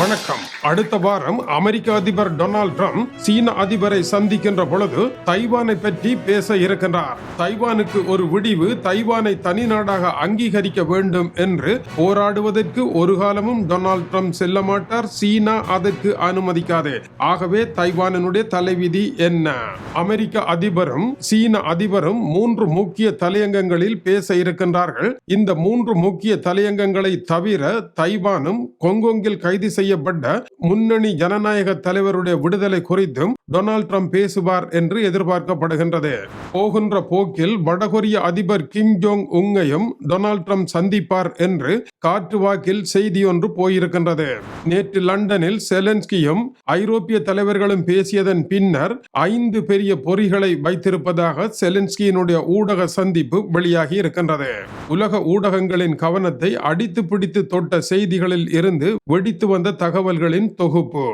வணக்கம். அடுத்த வாரம் அமெரிக்க அதிபர் டொனால்ட் ட்ரம்ப் சீன அதிபரை சந்திக்கின்ற பொழுது தைவானை பற்றி பேச இருக்கின்றார். தைவானுக்கு ஒரு விடிவு தைவானை தனி நாடாக அங்கீகரிக்க வேண்டும் என்று போராடுவதற்கு ஒரு காலமும் டொனால்ட் ட்ரம்ப் செல்ல மாட்டார். சீனா அதற்கு அனுமதிக்காது. ஆகவே தைவானினுடைய தலைவிதி என்ன? அமெரிக்க அதிபரும் சீன அதிபரும் மூன்று முக்கிய தலையங்கங்களில் பேச இருக்கின்றார்கள். இந்த மூன்று முக்கிய தலையங்கங்களை தவிர தைவானும் கொங்கோங்கில் கைது செய்யப்பட்ட முன்னணி ஜனநாயக தலைவருடைய விடுதலை குறித்தும் டொனால்ட் ட்ரம்ப் பேசுவார் என்று எதிர்பார்க்கப்படுகின்றது. போகின்ற போக்கில் வடகொரிய அதிபர் கிம் ஜோங் உங்கையும் டொனால்ட் ட்ரம்ப் சந்திப்பார் என்று காற்று வாக்கில் செய்தி ஒன்று போயிருக்கின்றது. நேற்று லண்டனில் செலன்ஸ்கியும் ஐரோப்பிய தலைவர்களும் பேசியதன் பின்னர் ஐந்து பெரிய பொறிகளை வைத்திருப்பதாக செலன்ஸ்கியினுடைய ஊடக சந்திப்பு வெளியாகி இருக்கின்றது. உலக ஊடகங்களின் கவனத்தை அடித்து பிடித்து தொட்ட செய்திகளில் இருந்து வெடித்து வந்த தகவல்களின் தொகுப்பு.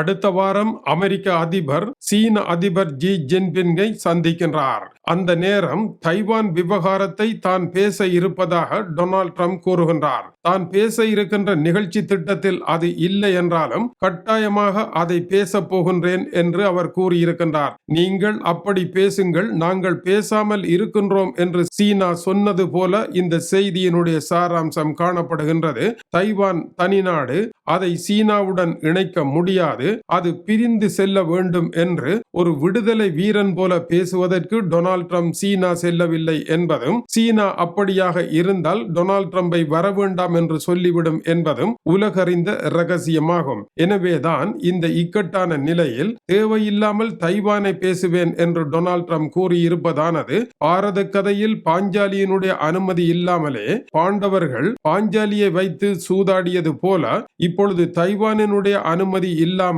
அடுத்த வாரம் அமெரிக்க அதிபர் சீன அதிபர் ஜி ஜின்பிங்கை சந்திக்கின்றார். அந்த நேரம் தைவான் விவகாரத்தை தான் பேச இருப்பதாக டொனால்ட் ட்ரம்ப் கூறுகின்றார். தான் பேச இருக்கின்ற நிகழ்ச்சி திட்டத்தில் அது இல்லை என்றாலும் கட்டாயமாக அதை பேச போகின்றேன் என்று அவர் கூறியிருக்கின்றார். நீங்கள் அப்படி பேசுங்கள் நாங்கள் பேசாமல் இருக்கின்றோம் என்று சீனா சொன்னது போல இந்த செய்தியினுடைய சாராம்சம் காணப்படுகின்றது. தைவான் தனிநாடு அதை சீனாவுடன் இணைக்க முடியாது. அது பிரிந்து செல்ல வேண்டும் என்று ஒரு விடுதலை வீரன் போல பேசுவதற்கு டொனால்ட் ட்ரம்ப் சீனா செல்லவில்லை என்பதும் சீனா அப்படியாக இருந்தால் டொனால்ட் ட்ரம்பை வர வேண்டாம் என்று சொல்லிவிடும் என்பதும் உலகறிந்த ரகசியமாகும் எனவேதான் இந்த இக்கட்டான நிலையில் தேவையில்லாமல் தைவானை பேசுவேன் என்று டொனால்ட் ட்ரம்ப் கூறியிருப்பதானது பாரத கதையில் பாஞ்சாலியினுடைய அனுமதி இல்லாமலே பாண்டவர்கள் பாஞ்சாலியை வைத்து சூதாடியது போல இப்பொழுது தைவானினுடைய அனுமதி இல்லாமல்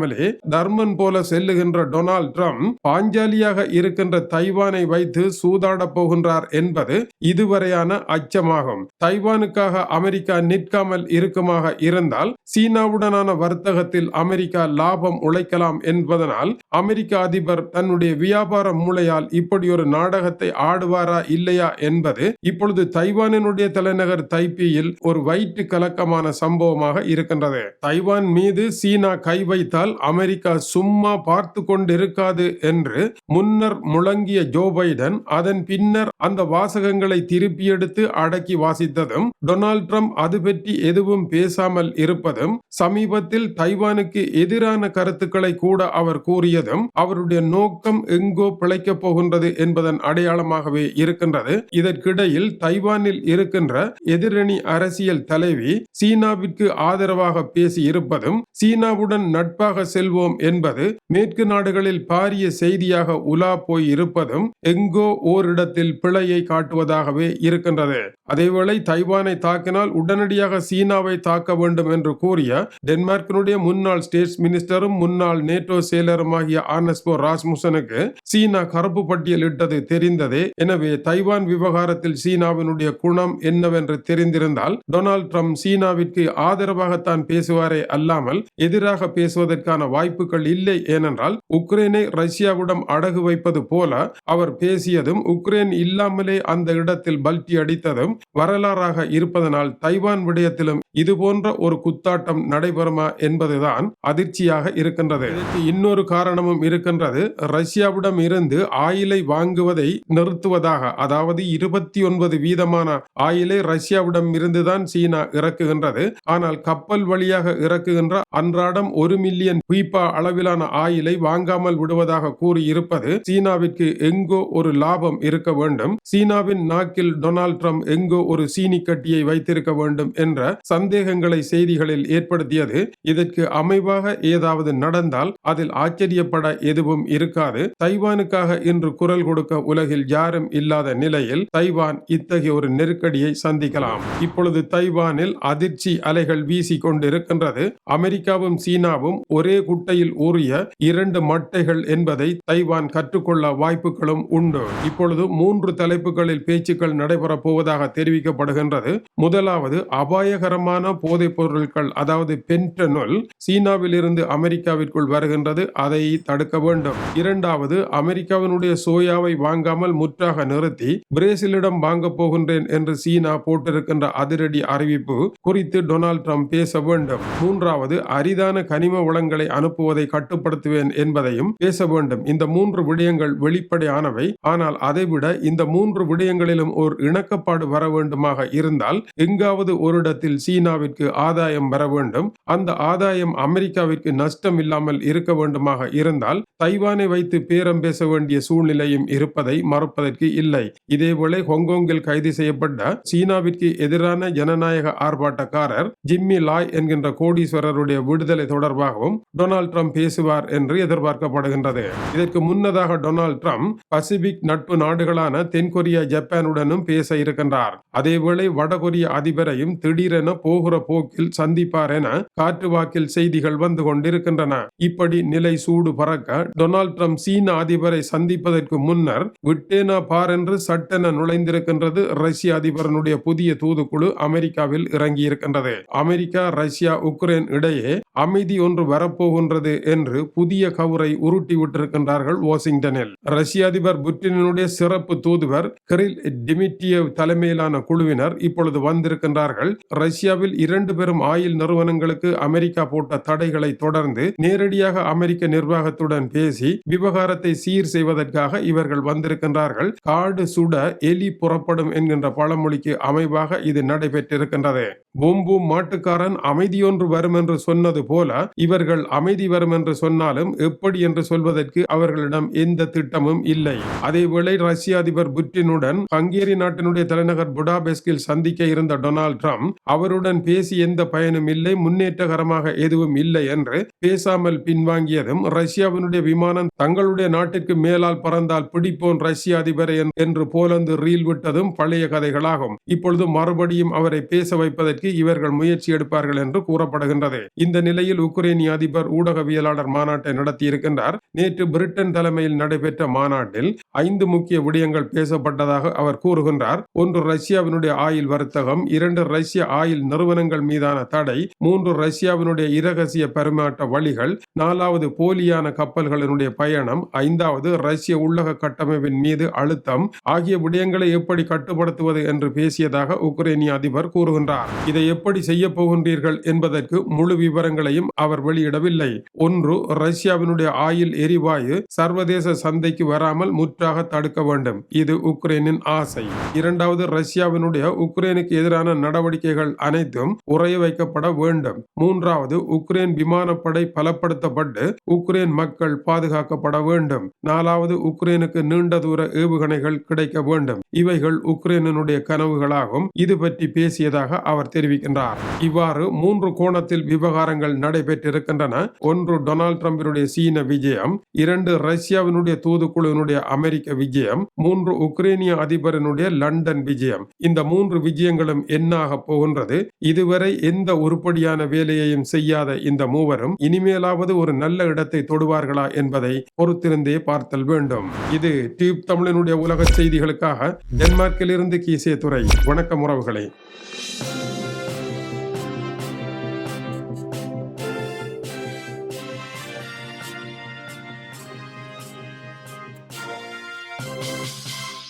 தர்மன் போல செல்லுகின்ற டொனால்ட் ட்ரம்ப் பாஞ்சாலியாக இருக்கின்ற தைவானை வைத்து சூதாடப் போகின்றார் என்பது இதுவரையான அச்சமாகும். தைவானுக்காக அமெரிக்கா நிற்காமல் இருக்குமாக இருந்தால் சீனாவுடனான வர்த்தகத்தில் அமெரிக்கா லாபம் உழைக்கலாம் என்பதனால் அமெரிக்க அதிபர் தன்னுடைய வியாபார மூளையால் இப்படி ஒரு நாடகத்தை ஆடுவாரா இல்லையா என்பது இப்பொழுது தைவானினுடைய தலைநகர் தைப்பியில் ஒரு வயிற்று கலக்கமான சம்பவமாக இருக்கின்றது. தைவான் மீது சீனா கை வைத்தால் அமெரிக்கா சும்மா பார்த்து கொண்டிருக்காது என்று முன்னர் முழங்கிய ஜோ பைடன் அதன் பின்னர் அந்த வாசகங்களை திருப்பி எடுத்து அடக்கி வாசித்ததும் டொனால்ட் ட்ரம்ப் அது பற்றி எதுவும் பேசாமல் இருப்பதும் சமீபத்தில் தைவானுக்கு எதிரான கருத்துக்களை கூட அவர் கூறியதும் அவருடைய நோக்கம் எங்கோ பிழைக்கப் போகின்றது என்பதன் அடையாளமாகவே இருக்கின்றது. இதற்கிடையில் தைவானில் இருக்கின்ற எதிரணி அரசியல் தலைவி சீனாவிற்கு ஆதரவாக பேசி இருப்பதும் சீனாவுடன் நட்பாக செல்வோம் என்பது மேற்கு நாடுகளில் பாரிய செய்தியாக உலா போய் இருப்பதும் எங்கோ ஓரிடத்தில் பிழையை காட்டுவதாகவே இருக்கின்றது. அதேவேளை தைவானை தாக்கினால் உடனடியாக சீனாவை தாக்க வேண்டும் என்று கூறிய டென்மார்க்கினுடைய முன்னாள் ஸ்டேட்ஸ் மினிஸ்டரும் முன்னாள் நேட்டோ செயலருமாகிய ஆனஸ்போ ராஸ்முசனுக்கு சீனா கருப்பு பட்டியல் இட்டது தெரிந்ததே. எனவே தைவான் விவகாரத்தில் சீனாவினுடைய குணம் என்னவென்று தெரிந்திருந்தால் டொனால்ட் ட்ரம்ப் சீனாவிற்கு ஆதரவாகத்தான் பேசுவாரே அல்லாமல் எதிராக பேசுவதற்கான வாய்ப்புகள் இல்லை. ஏனென்றால் உக்ரைனை ரஷ்யாவிடம் அடகு வைப்பது போல அவர் பேசியதும் உக்ரைன் இல்லாமலே அந்த இடத்தில் பல்டி அடித்ததும் வரலாறாக இருப்பதனால் தைவான் விடயத்திலும் இது போன்ற ஒரு குத்தாட்டம் நடைபெறுமா என்பதுதான் அதிர்ச்சியாக இருக்கின்றது. இன்னொரு காரணம் காரணமும் இருக்கின்றது. ரஷ்யாவிடம் இருந்து ஆயிலை வாங்குவதை நிறுத்துவதாக அதாவது இருபத்தி ஒன்பது வீதமான ஆயிலை ரஷ்யாவிடம் இருந்துதான் சீனா இறக்குகின்றது. ஆனால் கப்பல் வழியாக இறக்குகின்ற அன்றாடம் ஒரு மில்லியன் பீப்பா அளவிலான ஆயிலை வாங்காமல் விடுவதாக கூறியிருப்பது சீனாவிற்கு எங்கோ ஒரு லாபம் இருக்க வேண்டும். சீனாவின் நாக்கில் டொனால்ட் ட்ரம்ப் எங்கோ ஒரு சீனி கட்டியை வைத்திருக்க வேண்டும் என்ற சந்தேகங்களை செய்திகளில் ஏற்படுத்தியது. இதற்கு அமைவாக ஏதாவது நடந்தால் அதில் ஆச்சரிய ஆச்சரியப்பட எதுவும் இருக்காது. தைவானுக்காக இன்று குரல் கொடுக்க உலகில் யாரும் இல்லாத நிலையில் தைவான் இத்தகைய ஒரு நெருக்கடியை சந்திக்கலாம். இப்பொழுது தைவானில் அதிர்ச்சி அலைகள் வீசி கொண்டிருக்கின்றது. அமெரிக்காவும் சீனாவும் ஒரே குட்டையில் ஊறிய இரண்டு மட்டைகள் என்பதை தைவான் கற்றுக்கொள்ள வாய்ப்புகளும் உண்டு. இப்பொழுது மூன்று தலைப்புகளில் பேச்சுக்கள் நடைபெறப் போவதாக தெரிவிக்கப்படுகின்றது. முதலாவது அபாயகரமான போதைப் பொருட்கள் அதாவது பென்டனுல் சீனாவில் இருந்து அமெரிக்காவிற்குள் வருகின்றது. அதை தடுக்க வேண்டும். இரண்டாவது அமெரிக்காவினுடைய சோயாவை வாங்காமல் முற்றாக நிறுத்தி பிரேசிலிடம் வாங்க போகின்றேன் என்று சீனா போட்டிருக்கின்ற அதிரடி அறிவிப்பு குறித்து டொனால்ட் ட்ரம்ப் பேச வேண்டும். மூன்றாவது அரிதான கனிம வளங்களை அனுப்புவதை கட்டுப்படுத்துவேன் என்பதையும் பேச வேண்டும். இந்த மூன்று விடயங்கள் வெளிப்படையானவை. ஆனால் அதைவிட இந்த மூன்று விடயங்களிலும் ஒரு இணக்கப்பாடு வர வேண்டுமாக இருந்தால் எங்காவது ஒரு இடத்தில் சீனாவிற்கு ஆதாயம் வர வேண்டும். அந்த ஆதாயம் அமெரிக்காவிற்கு நஷ்டம் இல்லாமல் இருக்க வேண்டுமாக இருந்தால் தைவானை வைத்து பேரம் பேச வேண்டிய சூழ்நிலையும் இருப்பதை மறுப்பதற்கு இல்லை. இதேவேளை ஹாங்காங்கில் கைது செய்யப்பட்ட சீனாவிற்கு எதிரான ஜனநாயக ஆர்ப்பாட்டக்காரர் ஜிம்மி லாய் என்கின்ற கோடீஸ்வரருடைய விடுதலை தொடர்பாகவும் டொனால்ட் ட்ரம்ப் பேசுவார் என்று எதிர்பார்க்கப்படுகின்றது. இதற்கு முன்னதாக டொனால்ட் ட்ரம்ப் பசிபிக் நட்பு நாடுகளான தென்கொரியா ஜப்பானுடனும் பேச இருக்கின்றார். அதேவேளை வடகொரிய அதிபரையும் திடீரென போகிற போக்கில் சந்திப்பார் என காற்று வாக்கில் செய்திகள் வந்து கொண்டிருக்கின்றன. இப்படி நிலை சூடு பறக்க டொனால்ட் ட்ரம்ப் சீன அதிபரை சந்திப்பதற்கு முன்னர் விட்டேனா பார் என்று சட்டென நுழைந்திருக்கின்றது. ரஷ்ய அதிபரனுடைய புதிய தூதுக்குழு அமெரிக்காவில் இறங்கியிருக்கின்றது. அமெரிக்கா ரஷ்யா உக்ரைன் இடையே அமைதி ஒன்று வரப்போகின்றது என்று புதிய கவுரை உருட்டி விட்டிருக்கின்றார்கள் வாஷிங்டனில். ரஷ்ய அதிபர் புட்டினுடைய சிறப்பு தூதுவர் கிரில் டிமிட்டியவ் தலைமையிலான குழுவினர் இப்பொழுது வந்திருக்கின்றார்கள். ரஷ்யாவில் இரண்டு பெரும் ஆயில் நிறுவனங்களுக்கு அமெரிக்கா போட்ட தடைகளை தொடர்ந்து நேரடியாக அமெரிக்க நிர்வாக நிர்வாகத்துடன் பேசி விவகாரத்தை சீர் செய்வதற்காக இவர்கள் வந்திருக்கின்றார்கள். காடு சுட எலி புறப்படும் என்கின்ற பழமொழிக்கு அமைவாக இது நடைபெற்றிருக்கின்றது. பூம்பு மாட்டுக்காரன் அமைதியொன்று வரும் என்று சொன்னது போல இவர்கள் அமைதி வரும் என்று சொன்னாலும் எப்படி என்று சொல்வதற்கு அவர்களிடம் எந்த திட்டமும் இல்லை. அதேவேளை ரஷ்ய அதிபர் புட்டினுடன் ஹங்கேரி நாட்டினுடைய தலைநகர் புடாபெஸ்கில் சந்திக்க இருந்த டொனால்ட் ட்ரம்ப் அவருடன் பேசி எந்த பயனும் இல்லை முன்னேற்றகரமாக எதுவும் இல்லை என்று பேசாமல் பின்வாங்கியதும் ரஷ்ய ரஷ்யாவினுடைய விமானம் தங்களுடைய நாட்டிற்கு மேலால் பறந்தால் பிடிப்போன் ரஷ்ய அதிபரை என்று போலந்து ரீல் விட்டதும் பழைய கதைகளாகும். இப்பொழுது மறுபடியும் அவரை பேச வைப்பதற்கு இவர்கள் முயற்சி எடுப்பார்கள் என்று கூறப்படுகின்றது. இந்த நிலையில் உக்ரைனிய அதிபர் ஊடகவியலாளர் மாநாட்டை நடத்தியிருக்கின்றார். நேற்று பிரிட்டன் தலைமையில் நடைபெற்ற மாநாட்டில் ஐந்து முக்கிய விடயங்கள் பேசப்பட்டதாக அவர் கூறுகின்றார். ஒன்று ரஷ்யாவினுடைய ஆயில் வர்த்தகம் இரண்டு ரஷ்ய ஆயில் நிறுவனங்கள் மீதான தடை மூன்று ரஷ்யாவினுடைய இரகசிய பரிமாற்ற வழிகள் நாலாவது போலியான கப்பல்களினுடைய பயணம் ஐந்தாவது ரஷ்ய உள்ளக கட்டமைப்பின் மீது அழுத்தம் ஆகிய விடயங்களை எப்படி கட்டுப்படுத்துவது என்று பேசியதாக உக்ரைனிய அதிபர் கூறுகின்றார். இதை எப்படி செய்ய போகின்றீர்கள் என்பதற்கு முழு விவரங்களையும் அவர் வெளியிடவில்லை. ஒன்று ரஷ்யாவினுடைய ஆயில் எரிவாயு சர்வதேச சந்தைக்கு வராமல் முற்றாக தடுக்க வேண்டும். இது உக்ரைனின் ஆசை. இரண்டாவது ரஷ்யாவினுடைய உக்ரைனுக்கு எதிரான நடவடிக்கைகள் அனைத்தும் உறைய வைக்கப்பட வேண்டும். மூன்றாவது உக்ரைன் விமானப்படை பலப்படுத்தப்பட்டு உக்ரைன் மக்கள் பாதுகாக்கப்பட வேண்டும். நாலாவது உக்ரைனுக்கு நீண்ட தூர ஏவுகணைகள் கிடைக்க வேண்டும். இவைகள் உக்ரைனுடைய கனவுகளாகும். இது பற்றி பேசியதாக அவர் தெரிவிக்கின்றார். இவ்வாறு மூன்று கோணத்தில் விவகாரங்கள் நடைபெற்றிருக்கின்றன. ஒன்று டொனால்ட் டிரம்பினுடைய சீன விஜயம். இரண்டு ரஷ்யாவினுடைய தூதுக்குழுவினுடைய அமெரிக்க விஜயம். மூன்று உக்ரைனிய அதிபரினுடைய லண்டன் விஜயம். இந்த மூன்று விஜயங்களும் என்னாக போகின்றது? இதுவரை எந்த உருப்படியான வேலையையும் செய்யாத இந்த மூவரும் இனிமேலாவது ஒரு நல்ல இடத்தை தொடுவார்களா என்பதை பொறுத்திருந்தே பார்த்தல் வேண்டும். இது டியூப் தமிழனுடைய உலக செய்திகளுக்காக டென்மார்க்கிலிருந்து கீசே துறை வணக்கம் உறவுகளே.